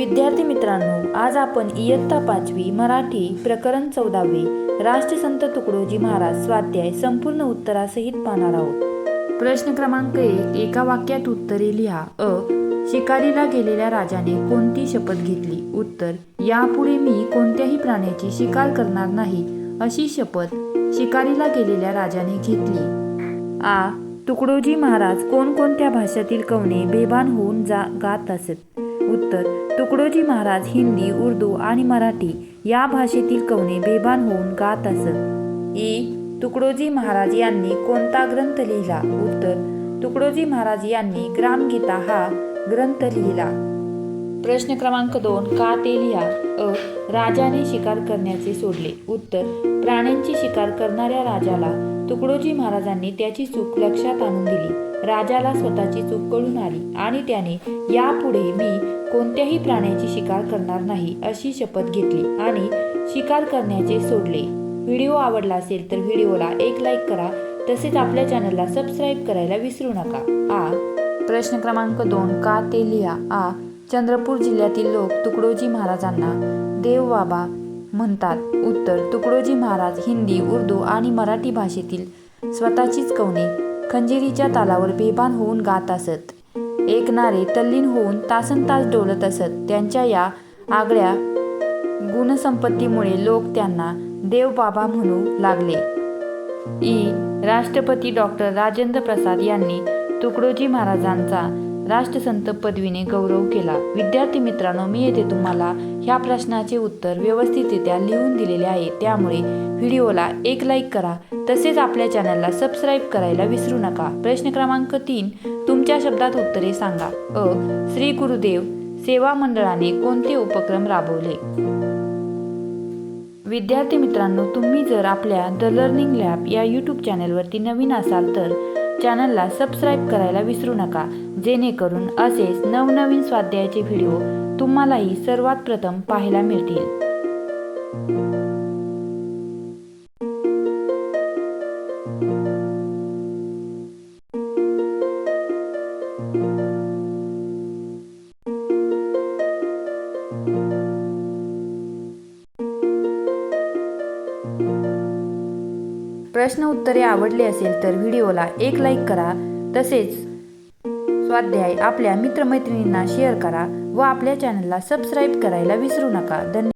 विद्यार्थी मित्रांनो आज आपण इयत्ता पाचवी मराठी प्रकरण चौदावे राष्ट्रसंत तुकडोजी महाराज स्वाध्याय संपूर्ण उत्तरासहित पाहणार आहोत. प्रश्न क्रमांक एक एका वाक्यात उत्तरे लिहा. अ. शिकारीला गेलेल्या राजाने कोणती शपथ घेतली? उत्तर यापुढे मी कोणत्याही प्राण्याची शिकार करणार नाही अशी शपथ शिकारीला गेलेल्या राजाने घेतली. आ. तुकडोजी महाराज कोणकोणत्या भाषेतील कवने बेभान होऊन जा गात असत? उत्तर तुकडोजी महाराज हिंदी उर्दू आणि मराठी या भाषेतील कवने बेभान होऊन गात असत. ई. तुकडोजी महाराज यांनी कोणता ग्रंथ लिहिला? उत्तर तुकडोजी महाराज यांनी ग्रामगीता हा ग्रंथ लिहिला. प्रश्न क्रमांक दोन का ते लिहा? अ. राजाने शिकार करण्याचे सोडले. उत्तर प्राण्यांची शिकार करणाऱ्या राजाला. तुकडोजी महाराजांनी त्याची चूक लक्षात आणून दिली. राजाला स्वतःची चूक कळून आली आणि त्याने यापुढे मी कोणत्याही प्राण्याची शिकार करणार नाही अशी शपथ घेतली आणि शिकार करण्याचे सोडले. व्हिडिओ आवडला असेल तर व्हिडिओला एक लाईक करा तसेच आपल्या चॅनलला सबस्क्राईब करायला विसरू नका. आ. प्रश्न क्रमांक दोन का ते लिहा? आ. चंद्रपूर जिल्ह्यातील लोक तुकडोजी महाराजांना देव बाबा म्हणतात. उत्तर तुकडोजी महाराज हिंदी उर्दू आणि मराठी भाषेतील स्वतःचीच कवने खंजिरीच्या तालावर बेभान होऊन गात असत. ऐकणारे तल्लीन होऊन तासन तास डोलत असत. त्यांच्या या आगळ्या गुणसंपत्तीमुळे लोक त्यांना देव बाबा म्हणू लागले. ई. राष्ट्रपती डॉक्टर राजेंद्र प्रसाद यांनी तुकडोजी महाराजांचा राष्ट्रसंत पदवीने गौरव केला. विद्यार्थी मित्रांनो मी येथे तुम्हाला ह्या प्रश्नाचे उत्तर व्यवस्थितरित्या लिहून दिलेले आहे. त्यामुळे व्हिडिओला एक लाईक करा. तसेच आपल्या चॅनलला सबस्क्राईब करायला विसरू नका. प्रश्न क्रमांक तीन तुमच्या शब्दात उत्तरे सांगा. अ. श्री गुरुदेव सेवा मंडळाने कोणते उपक्रम राबवले? विद्यार्थी मित्रांनो तुम्ही जर आपल्या द लर्निंग लॅब या यूट्यूब चॅनलवरती नवीन असाल तर चॅनलला सबस्क्राईब करायला विसरू नका. जेणेकरून असेच नवनवीन स्वाध्यायाचे व्हिडिओ तुम्हालाही सर्वात प्रथम पाहायला मिळतील. प्रश्न उत्तरे आवडले असेल तर व्हिडिओला एक लाईक करा. तसेच स्वाध्याय आपल्या मित्रमैत्रिणींना शेअर करा व आपल्या चॅनलला सबस्क्राईब करायला विसरू नका. धन्यवाद.